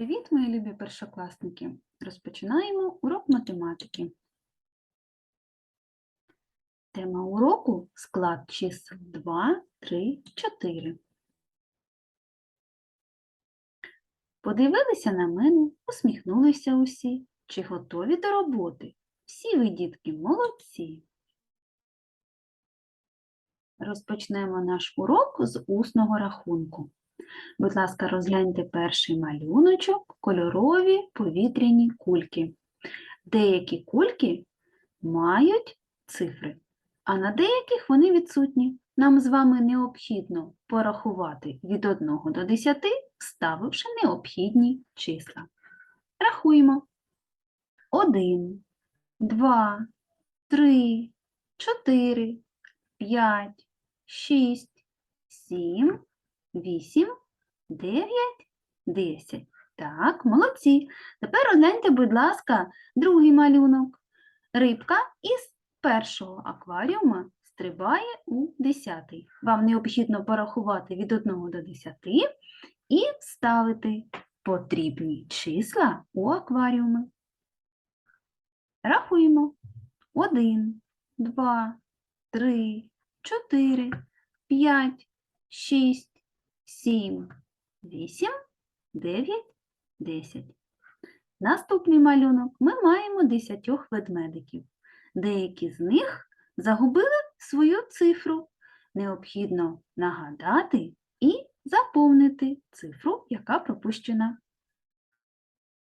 Привіт, мої любі першокласники! Розпочинаємо урок математики. Тема уроку склад чисел 2, 3, 4. Подивилися на мене, усміхнулися усі. Чи готові до роботи? Всі ви, дітки, молодці. Розпочнемо наш урок з усного рахунку. Будь ласка, розгляньте перший малюночок, кольорові повітряні кульки. Деякі кульки мають цифри, а на деяких вони відсутні. Нам з вами необхідно порахувати від 1 до 10, вставивши необхідні числа. Рахуємо. 1, 2, 3, 4, 5, 6, 7, 8, 9, 10. Так, молодці. Тепер розгляньте, будь ласка, другий малюнок. Рибка із першого акваріума стрибає у 10. Вам необхідно порахувати від 1 до 10 і вставити потрібні числа у акваріуми. Рахуємо. 1, 2, 3, 4, 5, 6, 7, 8, 9, 10. Наступний малюнок ми маємо 10 ведмедиків. Деякі з них загубили свою цифру. Необхідно нагадати і заповнити цифру, яка пропущена.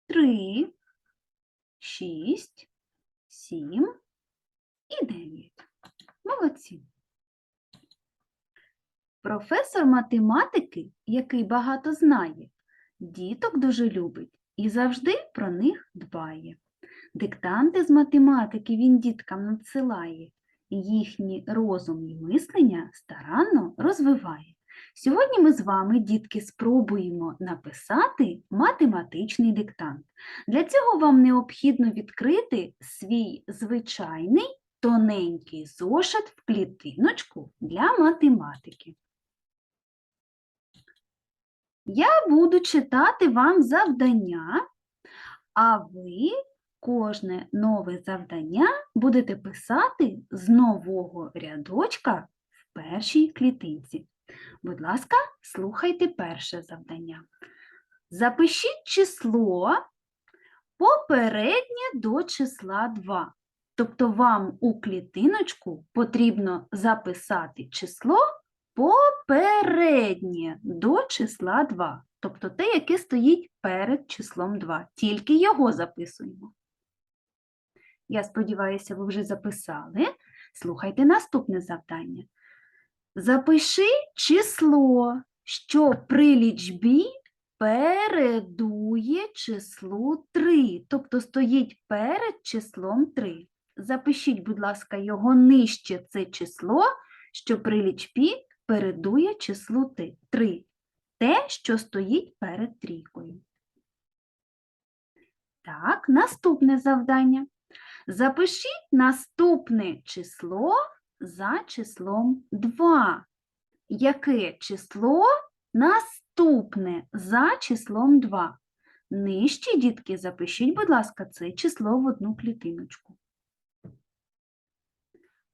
3, 6, 7 і 9. Молодці. Професор математики, який багато знає, діток дуже любить і завжди про них дбає. Диктанти з математики він діткам надсилає, їхні розум і мислення старанно розвиває. Сьогодні ми з вами, дітки, спробуємо написати математичний диктант. Для цього вам необхідно відкрити свій звичайний тоненький зошит в клітиночку для математики. Я буду читати вам завдання, а ви кожне нове завдання будете писати з нового рядочка в першій клітинці. Будь ласка, слухайте перше завдання. Запишіть число попереднє до числа 2. Тобто вам у клітиночку потрібно записати число попереднє до числа 2, тобто те, яке стоїть перед числом 2. Тільки його записуємо. Я сподіваюся, ви вже записали. Слухайте наступне завдання. Запиши число, що при лічбі передує числу 3, тобто стоїть перед числом 3. Запишіть, будь ласка, його нижче це число, що при лічбі передує числу 3. Те, що стоїть перед трійкою. Так, наступне завдання. Запишіть наступне число за числом 2. Яке число наступне за числом 2? Нижче, дітки, запишіть, будь ласка, це число в одну клітиночку.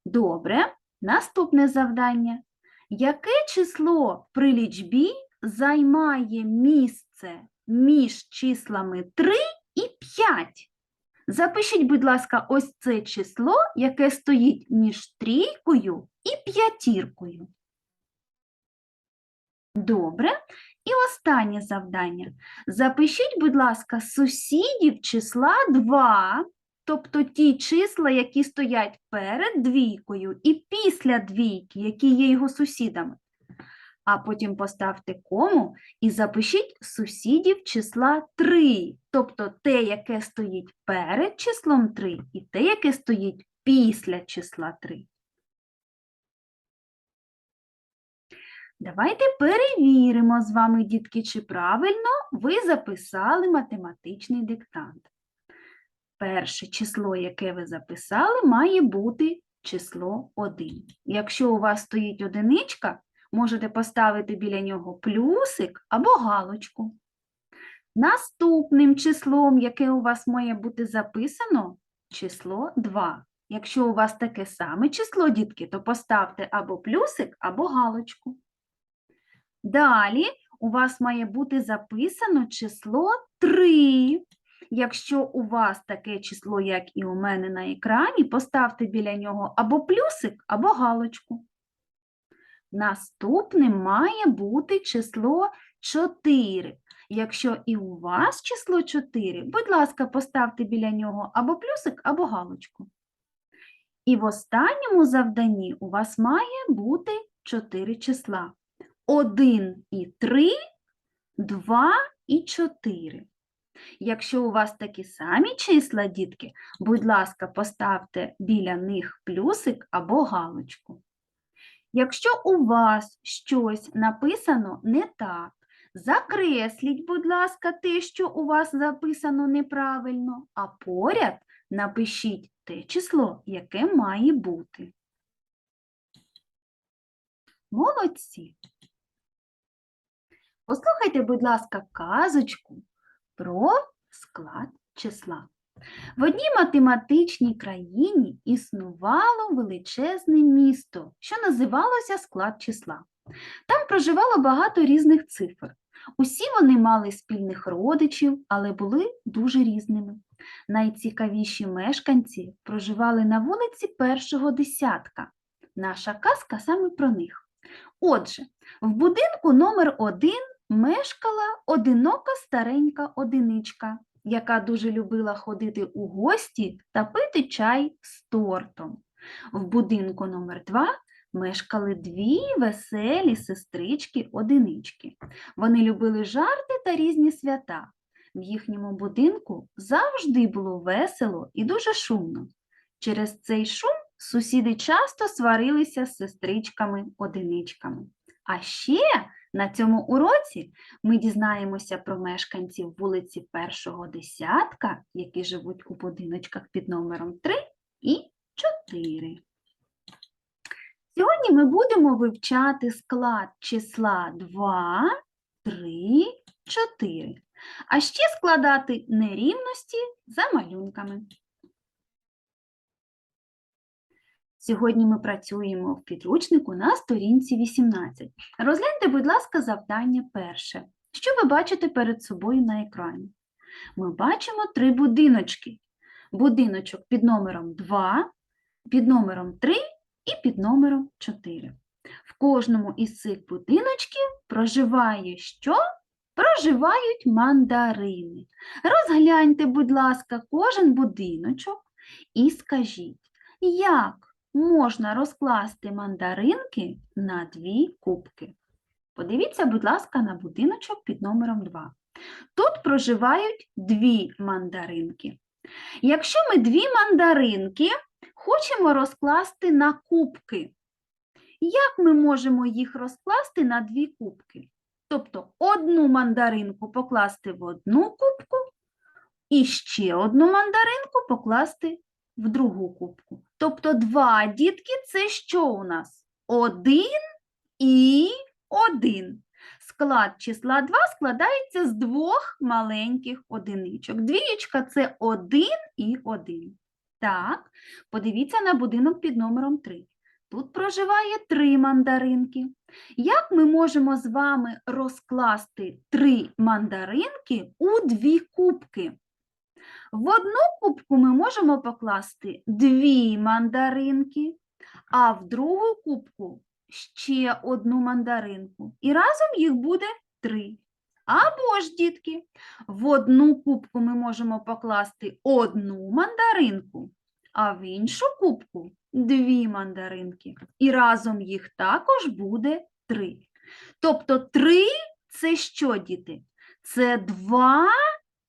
Добре, наступне завдання. Яке число при лічбі займає місце між числами 3 і 5? Запишіть, будь ласка, ось це число, яке стоїть між трійкою і п'ятіркою. Добре. І останнє завдання. Запишіть, будь ласка, сусідів числа 2, тобто ті числа, які стоять перед двійкою і після двійки, які є його сусідами. А потім поставте кому і запишіть сусідів числа 3, тобто те, яке стоїть перед числом 3, і те, яке стоїть після числа 3. Давайте перевіримо з вами, дітки, чи правильно ви записали математичний диктант. Перше число, яке ви записали, має бути число 1. Якщо у вас стоїть одиничка, можете поставити біля нього плюсик або галочку. Наступним числом, яке у вас має бути записано, число 2. Якщо у вас таке саме число, дітки, то поставте або плюсик, або галочку. Далі у вас має бути записано число 3. Якщо у вас таке число, як і у мене на екрані, поставте біля нього або плюсик, або галочку. Наступним має бути число 4. Якщо і у вас число 4, будь ласка, поставте біля нього або плюсик, або галочку. І в останньому завданні у вас має бути 4 числа. 1 і 3, 2 і 4. Якщо у вас такі самі числа, дітки, будь ласка, поставте біля них плюсик або галочку. Якщо у вас щось написано не так, закресліть, будь ласка, те, що у вас записано неправильно, а поряд напишіть те число, яке має бути. Молодці! Послухайте, будь ласка, казочку про склад числа. В одній математичній країні існувало величезне місто, що називалося склад числа. Там проживало багато різних цифр. Усі вони мали спільних родичів, але були дуже різними. Найцікавіші мешканці проживали на вулиці першого десятка. Наша казка саме про них. Отже, в будинку номер один мешкала одинока старенька одиничка, яка дуже любила ходити у гості та пити чай з тортом. В будинку номер 2 мешкали дві веселі сестрички-одинички. Вони любили жарти та різні свята. В їхньому будинку завжди було весело і дуже шумно. Через цей шум сусіди часто сварилися з сестричками-одиничками. А ще на цьому уроці ми дізнаємося про мешканців вулиці першого десятка, які живуть у будиночках під номером 3 і 4. Сьогодні ми будемо вивчати склад числа 2, 3, 4, а ще складати нерівності за малюнками. Сьогодні ми працюємо в підручнику на сторінці 18. Розгляньте, будь ласка, завдання перше. Що ви бачите перед собою на екрані? Ми бачимо три будиночки. Будиночок під номером 2, під номером 3 і під номером 4. В кожному із цих будиночків проживає що? Проживають мандарини. Розгляньте, будь ласка, кожен будиночок і скажіть, як можна розкласти мандаринки на дві кубки. Подивіться, будь ласка, на будиночок під номером 2. Тут проживають дві мандаринки. Якщо ми дві мандаринки хочемо розкласти на кубки, як ми можемо їх розкласти на дві кубки? Тобто одну мандаринку покласти в одну кубку і ще одну мандаринку покласти в другу кубку. Тобто два дітки це що у нас? Один і один. Склад числа 2 складається з двох маленьких одиничок. Двієчка це 1 і 1. Так, подивіться на будинок під номером 3. Тут проживає три мандаринки. Як ми можемо з вами розкласти три мандаринки у дві кубки? В одну кубку ми можемо покласти дві мандаринки, а в другу кубку ще одну мандаринку. І разом їх буде три. Або ж, дітки, в одну кубку ми можемо покласти одну мандаринку, а в іншу кубку дві мандаринки. І разом їх також буде три. Тобто три це що, діти? Це два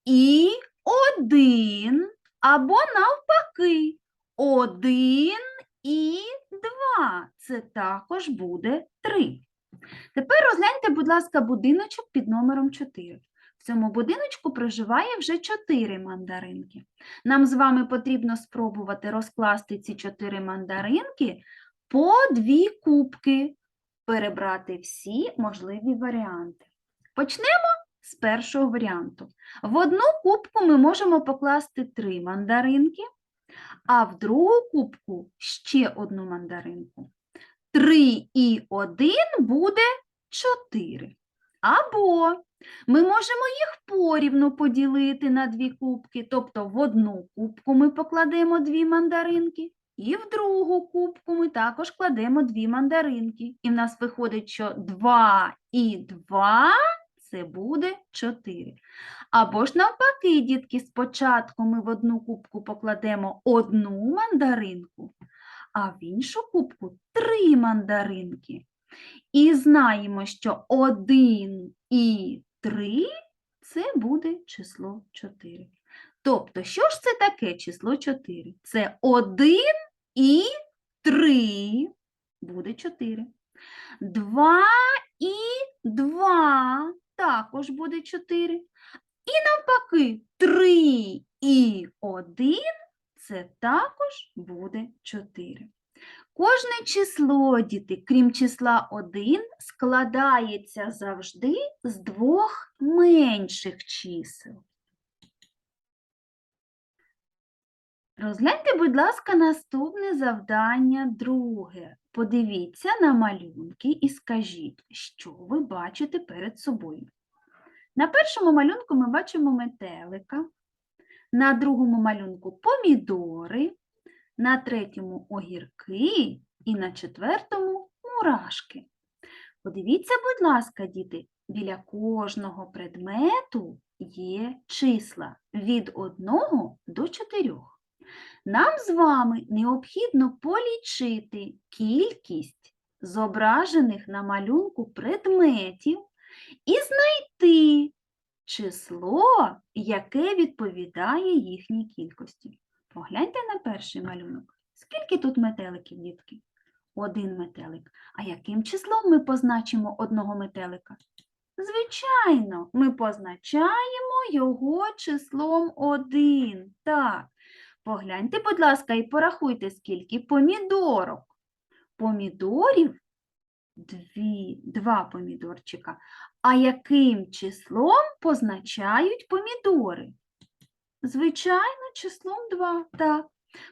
і один, або навпаки, один і два. Це також буде три. Тепер розгляньте, будь ласка, будиночок під номером 4. В цьому будиночку проживає вже 4 мандаринки. Нам з вами потрібно спробувати розкласти ці 4 мандаринки по дві кубки, перебрати всі можливі варіанти. Почнемо з першого варіанту. В одну кубку ми можемо покласти три мандаринки, а в другу кубку ще одну мандаринку. 3 і 1 буде 4. Або ми можемо їх порівну поділити на дві кубки, тобто в одну кубку ми покладемо дві мандаринки, і в другу кубку ми також кладемо дві мандаринки. І в нас виходить, що 2 і 2 це буде 4. Або ж навпаки, дітки, спочатку ми в одну кубку покладемо одну мандаринку, а в іншу кубку три мандаринки. І знаємо, що 1 і 3 це буде число 4. Тобто, що ж це таке число 4? Це 1 і 3 буде 4. 2 і 2 також буде 4. І навпаки, 3 і 1 це також буде 4. Кожне число, діти, крім числа 1, складається завжди з двох менших чисел. Розгляньте, будь ласка, наступне завдання друге. Подивіться на малюнки і скажіть, що ви бачите перед собою. На першому малюнку ми бачимо метелика, на другому малюнку помідори, на третьому огірки і на четвертому мурашки. Подивіться, будь ласка, діти, біля кожного предмету є числа від 1 до 4. Нам з вами необхідно полічити кількість зображених на малюнку предметів і знайти число, яке відповідає їхній кількості. Погляньте на перший малюнок. Скільки тут метеликів, дітки? Один метелик. А яким числом ми позначимо одного метелика? Звичайно, ми позначаємо його числом 1. Так. Погляньте, будь ласка, і порахуйте, скільки помідорок. Помідорів дві, два помідорчика. А яким числом позначають помідори? Звичайно, числом 2. Так.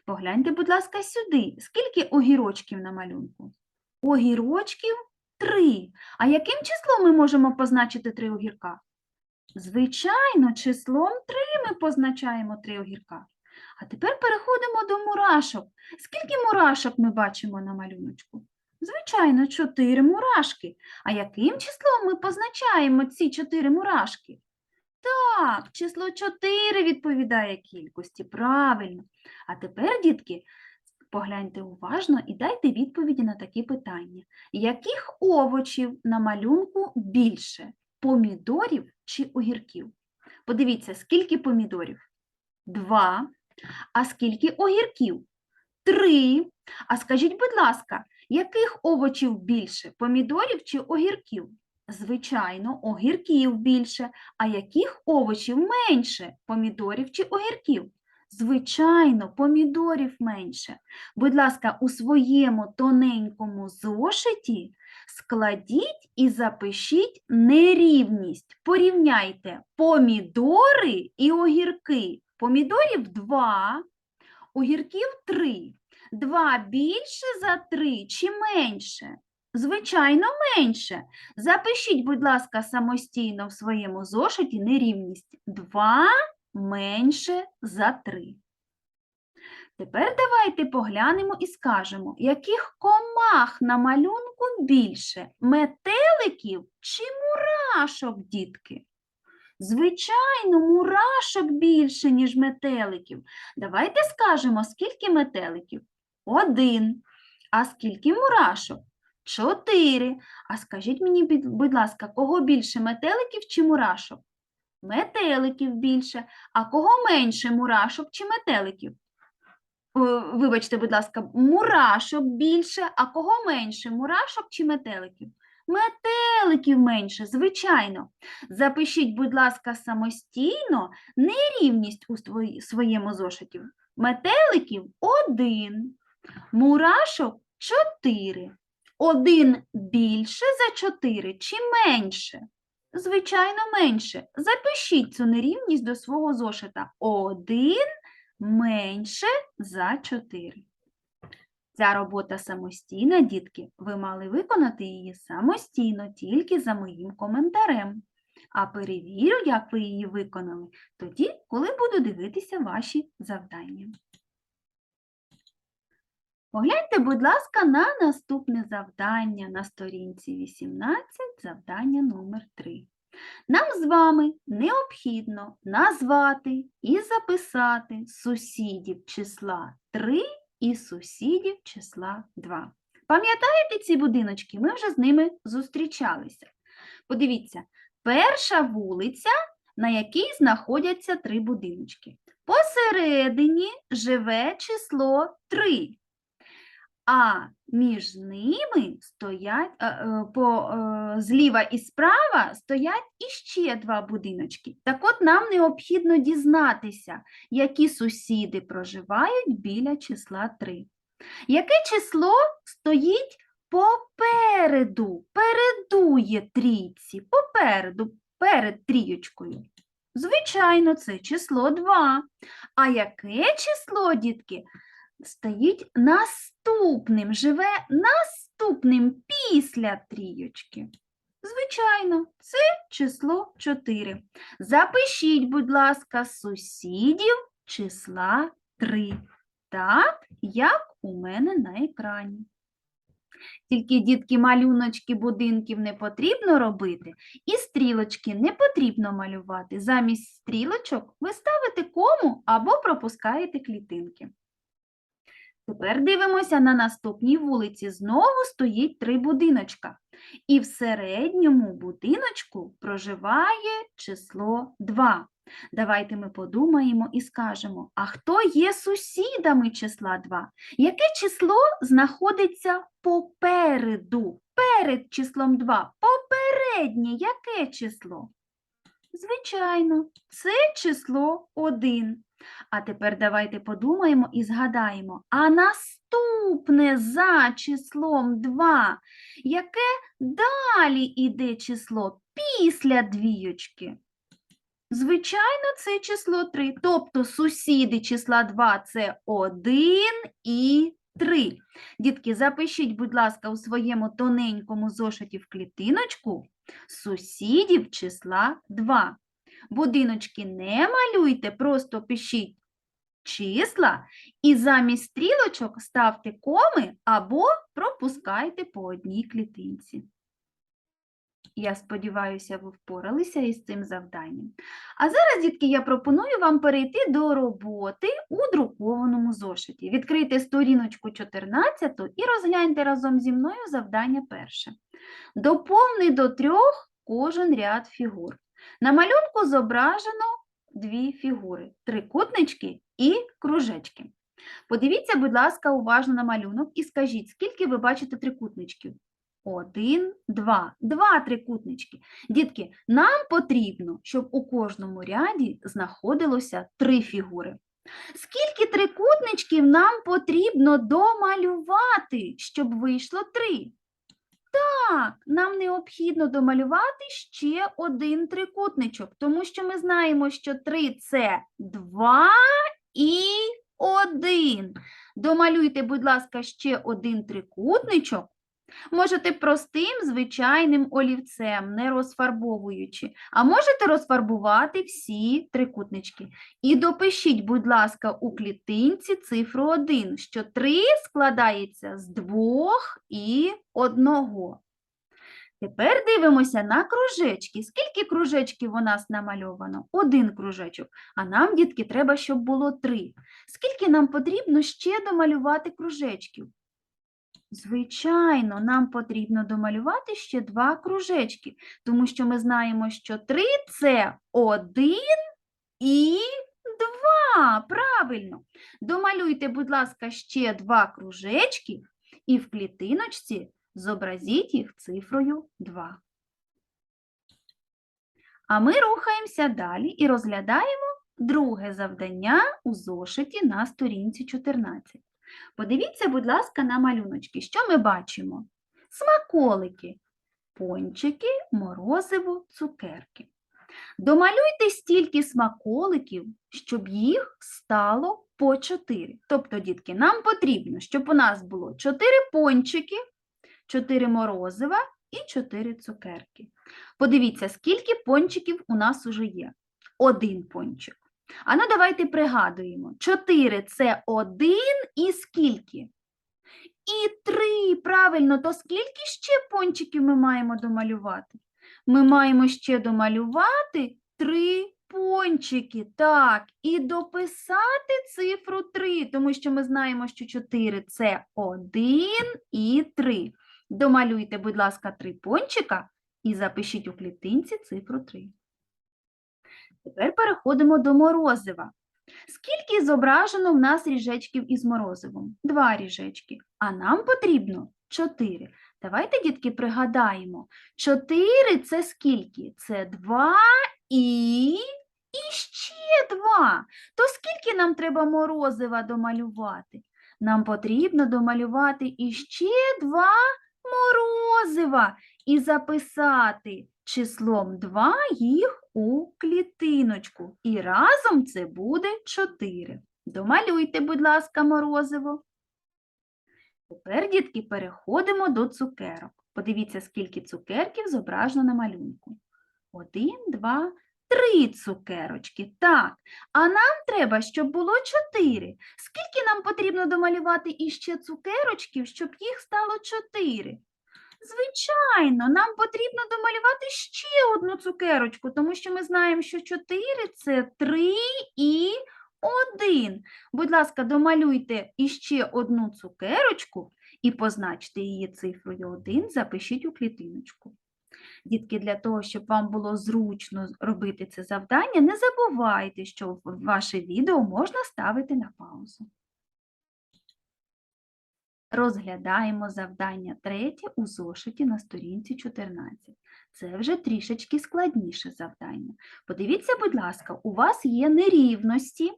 Погляньте, будь ласка, сюди. Скільки огірочків на малюнку? Огірочків 3. А яким числом ми можемо позначити три огірка? Звичайно, числом 3 ми позначаємо три огірка. А тепер переходимо до мурашок. Скільки мурашок ми бачимо на малюночку? Звичайно, 4 мурашки. А яким числом ми позначаємо ці 4 мурашки? Так, число 4 відповідає кількості, правильно. А тепер, дітки, погляньте уважно і дайте відповіді на такі питання. Яких овочів на малюнку більше? Помідорів чи огірків? Подивіться, скільки помідорів? Два. А скільки огірків? Три. А скажіть, будь ласка, яких овочів більше? Помідорів чи огірків? Звичайно, огірків більше. А яких овочів менше? Помідорів чи огірків? Звичайно, помідорів менше. Будь ласка, у своєму тоненькому зошиті складіть і запишіть нерівність. Порівняйте помідори і огірки. Помідорів 2, огірків 3. 2 більше за 3 чи менше? Звичайно, менше. Запишіть, будь ласка, самостійно в своєму зошиті нерівність 2 менше за 3. Тепер давайте поглянемо і скажемо, яких комах на малюнку більше метеликів чи мурашок, дітки? Звичайно, мурашок більше, ніж метеликів. Давайте скажемо, скільки метеликів? Один. А скільки мурашок? Чотири. А скажіть мені, будь ласка, кого більше метеликів чи мурашок? Метеликів більше. А кого менше мурашок чи метеликів? Е, Вибачте, будь ласка, мурашок більше, а кого менше мурашок чи метеликів? Метеликів менше, звичайно. Запишіть, будь ласка, самостійно нерівність у своєму зошиті. Метеликів один, мурашок чотири. Один більше за чотири чи менше? Звичайно, менше. Запишіть цю нерівність до свого зошита. 1 менше за 4. Ця робота самостійна, дітки. Ви мали виконати її самостійно, тільки за моїм коментарем. А перевірю, як ви її виконали, тоді, коли буду дивитися ваші завдання. Погляньте, будь ласка, на наступне завдання на сторінці 18, завдання номер 3. Нам з вами необхідно назвати і записати сусідів числа 3 і сусідів числа 2. Пам'ятаєте ці будиночки? Ми вже з ними зустрічалися. Подивіться, перша вулиця, на якій знаходяться три будиночки. Посередині живе число 3. А між ними стоять е, е, по, е, зліва і справа стоять іще два будиночки. Так от нам необхідно дізнатися, які сусіди проживають біля числа 3. Яке число стоїть попереду, передує трійці, попереду, перед трієчкою? Звичайно, це число 2. А яке число, дітки, стоїть наступним, живе наступним після трійочки? Звичайно, це число 4. Запишіть, будь ласка, сусідів числа 3. Так, як у мене на екрані. Тільки, дітки, малюночки будинків не потрібно робити, і стрілочки не потрібно малювати. Замість стрілочок ви ставите кому або пропускаєте клітинки. Тепер дивимося на наступній вулиці. Знову стоїть три будиночка. І в середньому будиночку проживає число 2. Давайте ми подумаємо і скажемо, а хто є сусідами числа 2? Яке число знаходиться попереду? Перед числом 2. Попереднє яке число? Звичайно, це число 1. А тепер давайте подумаємо і згадаємо, а наступне за числом 2, яке далі іде число після двійочки? Звичайно, це число 3. Тобто сусіди числа 2 – це 1 і 3. Дітки, запишіть, будь ласка, у своєму тоненькому зошиті в клітиночку сусідів числа 2. Будиночки не малюйте, просто пишіть числа і замість стрілочок ставте коми або пропускайте по одній клітинці. Я сподіваюся, ви впоралися із цим завданням. А зараз, дітки, я пропоную вам перейти до роботи у друкованому зошиті. Відкрийте сторіночку 14 і розгляньте разом зі мною завдання перше. Доповни до трьох кожен ряд фігур. На малюнку зображено дві фігури трикутнички і кружечки. Подивіться, будь ласка, уважно на малюнок і скажіть, скільки ви бачите трикутничків? Один, два. Два трикутнички. Дітки, нам потрібно, щоб у кожному ряді знаходилося три фігури. Скільки трикутничків нам потрібно домалювати, щоб вийшло три? Так, нам необхідно домалювати ще один трикутничок, тому що ми знаємо, що 3 – це 2 і 1. Домалюйте, будь ласка, ще один трикутничок. Можете простим звичайним олівцем, не розфарбовуючи, а можете розфарбувати всі трикутнички. І допишіть, будь ласка, у клітинці цифру 1, що 3 складається з двох і одного. Тепер дивимося на кружечки. Скільки кружечків у нас намальовано? Один кружечок. А нам, дітки, треба, щоб було три. Скільки нам потрібно ще домалювати кружечків? Звичайно, нам потрібно домалювати ще два кружечки, тому що ми знаємо, що три – це один і два. Правильно. Домалюйте, будь ласка, ще два кружечки і в клітиночці зобразіть їх цифрою 2. А ми рухаємося далі і розглядаємо друге завдання у зошиті на сторінці 14. Подивіться, будь ласка, на малюночки. Що ми бачимо? Смаколики. пончики, морозиво, цукерки. Домалюйте стільки смаколиків, щоб їх стало по 4. Тобто, дітки, нам потрібно, щоб у нас було 4 пончики, 4 морозива і 4 цукерки. Подивіться, скільки пончиків у нас уже є. Один пончик. А ну давайте пригадуємо. 4 – це 1 і скільки? І 3, правильно, то скільки ще пончиків ми маємо домалювати? Ми маємо ще домалювати 3 пончики, так, і дописати цифру 3, тому що ми знаємо, що 4 – це 1 і 3. Домалюйте, будь ласка, 3 пончика і запишіть у клітинці цифру 3. Тепер переходимо до морозива. Скільки зображено в нас ріжечків із морозивом? Два ріжечки. А нам потрібно чотири. Давайте, дітки, пригадаємо. Чотири – це скільки? Це два і... і ще два. То скільки нам треба морозива домалювати? Нам потрібно домалювати іще два морозива і записати числом 2 їх у клітиночку. І разом це буде 4. Домалюйте, будь ласка, морозиво. Тепер, дітки, переходимо до цукерок. Подивіться, скільки цукерків зображено на малюнку. Один, два, три цукерочки. Так. А нам треба, щоб було чотири. Скільки нам потрібно домалювати іще цукерочків, щоб їх стало чотири? Звичайно, нам потрібно домалювати ще одну цукерочку, тому що ми знаємо, що 4 – це 3 і 1. Будь ласка, домалюйте іще одну цукерочку і позначте її цифрою 1, запишіть у клітиночку. Дітки, для того, щоб вам було зручно робити це завдання, не забувайте, що ваше відео можна ставити на паузу. Розглядаємо завдання третє у зошиті на сторінці 14. Це вже трішечки складніше завдання. Подивіться, будь ласка, у вас є нерівності,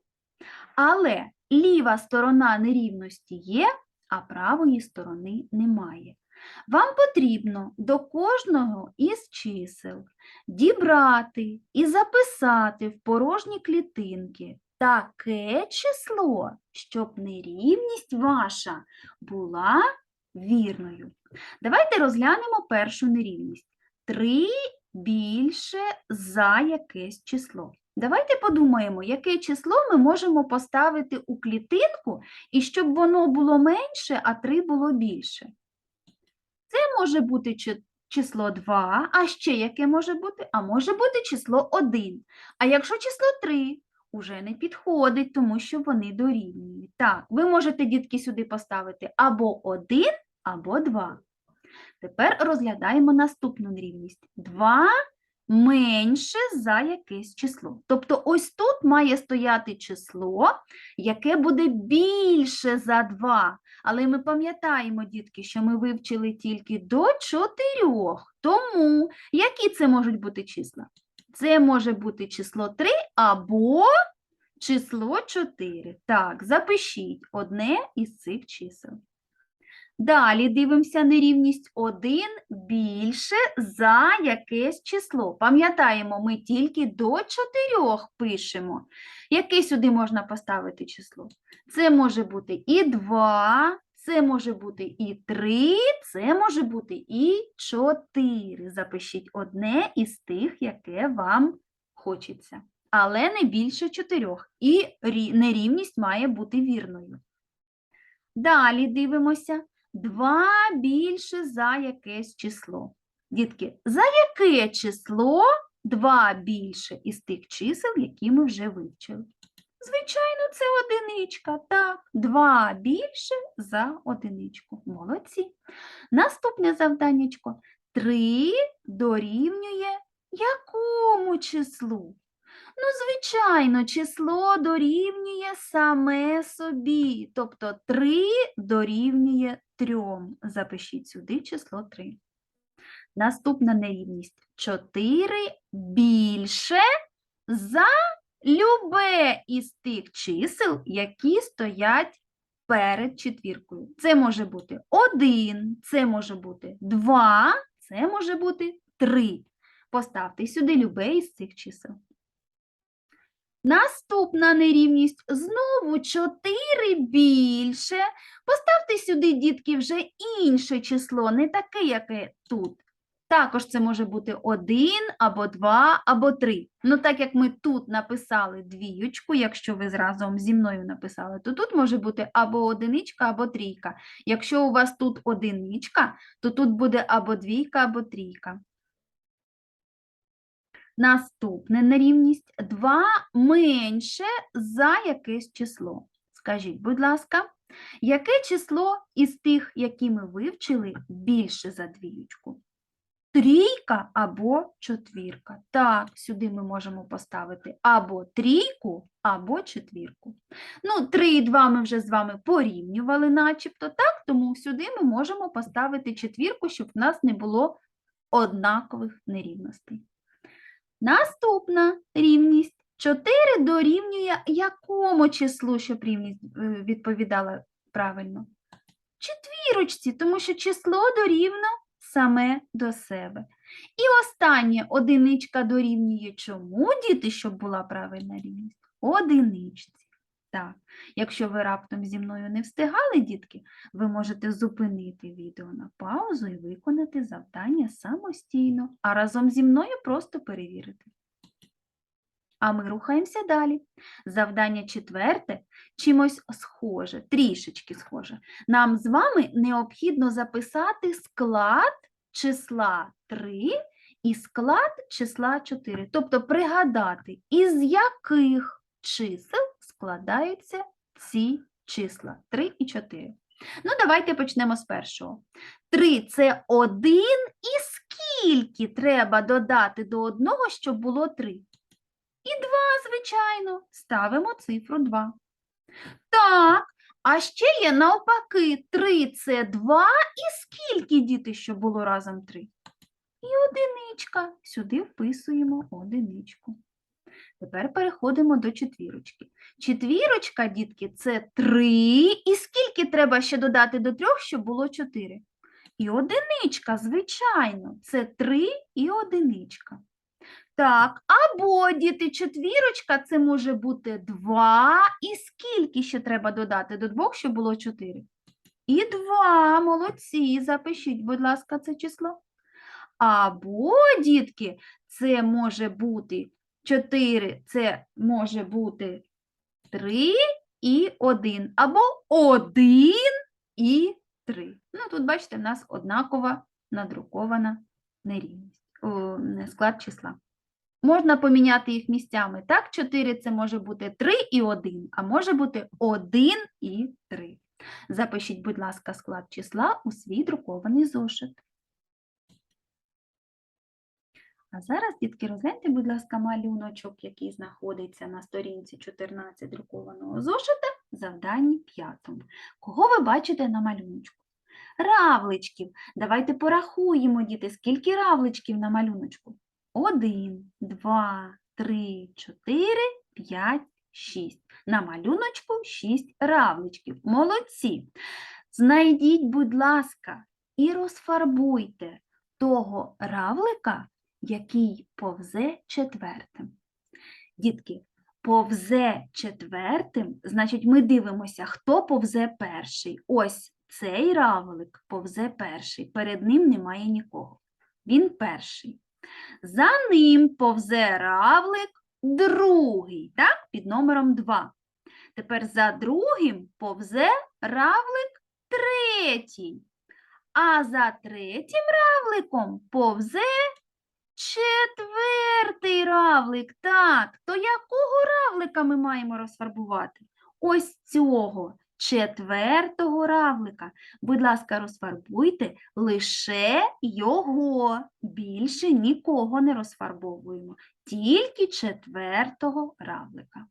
але ліва сторона нерівності є, а правої сторони немає. Вам потрібно до кожного із чисел дібрати і записати в порожні клітинки таке число, щоб нерівність ваша була вірною. Давайте розглянемо першу нерівність. 3 більше за якесь число. Давайте подумаємо, яке число ми можемо поставити у клітинку, і щоб воно було менше, а 3 було більше. Це може бути число 2, а ще яке може бути? А може бути число 1. А якщо число 3, уже не підходить, тому що вони дорівнюють. Так, ви можете, дітки, сюди поставити або 1, або 2. Тепер розглядаємо наступну нерівність. 2 менше за якесь число. Тобто ось тут має стояти число, яке буде більше за 2. Але ми пам'ятаємо, дітки, що ми вивчили тільки до 4. Тому які це можуть бути числа? Це може бути число 3 або число 4. Так, запишіть одне із цих чисел. Далі дивимося нерівність 1 більше за якесь число. Пам'ятаємо, ми тільки до 4 пишемо. Яке сюди можна поставити число? Це може бути і 2, це може бути і 3, це може бути і 4. Запишіть одне із тих, яке вам хочеться. Але не більше 4. І нерівність має бути вірною. Далі дивимося. 2 більше за якесь число. Дітки, за яке число 2 більше із тих чисел, які ми вже вивчили? Звичайно, це одиничка. Так, 2 більше за одиничку. Молодці. Наступне завданнячко. 3 дорівнює якому числу? Ну, звичайно, число дорівнює саме собі. Тобто 3 дорівнює 3. Запишіть сюди число 3. Наступна нерівність. 4 більше за любе із тих чисел, які стоять перед четвіркою. Це може бути 1, це може бути 2, це може бути 3. Поставте сюди любе із цих чисел. Наступна нерівність знову 4 більше. Поставте сюди, дітки, вже інше число, не таке, яке тут. Також це може бути 1, або 2, або 3. Ну, так як ми тут написали двіючку, якщо ви разом зі мною написали, то тут може бути або одиничка, або трійка. Якщо у вас тут одиничка, то тут буде або двійка, або трійка. Наступне нерівність 2 менше за якесь число. Скажіть, будь ласка, яке число із тих, які ми вивчили, більше за двіючку? Трійка або четвірка. Так, сюди ми можемо поставити або трійку, або четвірку. Ну, 3 і 2 ми вже з вами порівнювали начебто, так? Тому сюди ми можемо поставити четвірку, щоб в нас не було однакових нерівностей. Наступна рівність. 4 дорівнює якому числу, щоб рівність е, відповідала правильно? Четвірочці, тому що число дорівно саме до себе. І останнє одиничка дорівнює чому, діти, щоб була правильна рівність? Одиничці. Так, якщо ви раптом зі мною не встигали, дітки, ви можете зупинити відео на паузу і виконати завдання самостійно, а разом зі мною просто перевірити. А ми рухаємося далі. Завдання четверте чимось схоже, трішечки схоже. Нам з вами необхідно записати склад числа 3 і склад числа 4. Тобто пригадати, із яких чисел складаються ці числа 3 і 4. Ну, давайте почнемо з першого. 3 – це 1, і скільки треба додати до одного, щоб було 3? І 2, звичайно, ставимо цифру 2. Так, а ще є навпаки, 3 – це 2, і скільки, діти, щоб було разом 3? І одиничка. Сюди вписуємо одиничку. Тепер переходимо до четвірочки. Четвірочка, дітки, це 3. І скільки треба ще додати до 3, щоб було 4? І одиничка, звичайно, це 3 і одиничка. Так, або, діти, четвірочка, це може бути 2. І скільки ще треба додати до 2, щоб було 4? І 2, молодці, запишіть, будь ласка, це число. Або, дітки, це може бути 4, це може бути 3 і 1, або 1 і 3. Ну, тут, бачите, в нас однакова надрукована нерівність, склад числа. Можна поміняти їх місцями. Так, 4 це може бути 3 і 1, а може бути 1 і 3. Запишіть, будь ласка, склад числа у свій друкований зошит. А зараз, дітки, розгляньте, будь ласка, малюночок, який знаходиться на сторінці 14 друкованого зошита, завданні 5. Кого ви бачите на малюночку? Равличків. Давайте порахуємо, діти, скільки равличків на малюночку? 1, 2, 3, 4, 5, 6. На малюночку 6 равличків. Молодці. Знайдіть, будь ласка, і розфарбуйте того равлика, який повзе четвертим. Дітки, повзе четвертим, значить, ми дивимося, хто повзе перший. Ось цей равлик повзе перший, перед ним немає нікого. Він перший. За ним повзе равлик другий, так, під номером 2. Тепер за другим повзе равлик третій. А за третім равликом повзе четвертий равлик. Так, то якого равлика ми маємо розфарбувати? Ось цього четвертого равлика. Будь ласка, розфарбуйте лише його. Більше нікого не розфарбовуємо, тільки четвертого равлика.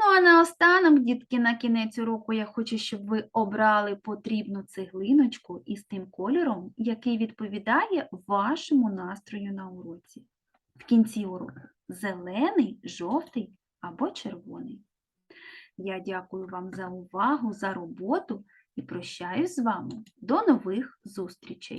Ну, а наостанок, дітки, на кінець уроку я хочу, щоб ви обрали потрібну цеглиночку із тим кольором, який відповідає вашому настрою на уроці. В кінці уроку зелений, жовтий або червоний. Я дякую вам за увагу, за роботу і прощаюсь з вами. До нових зустрічей!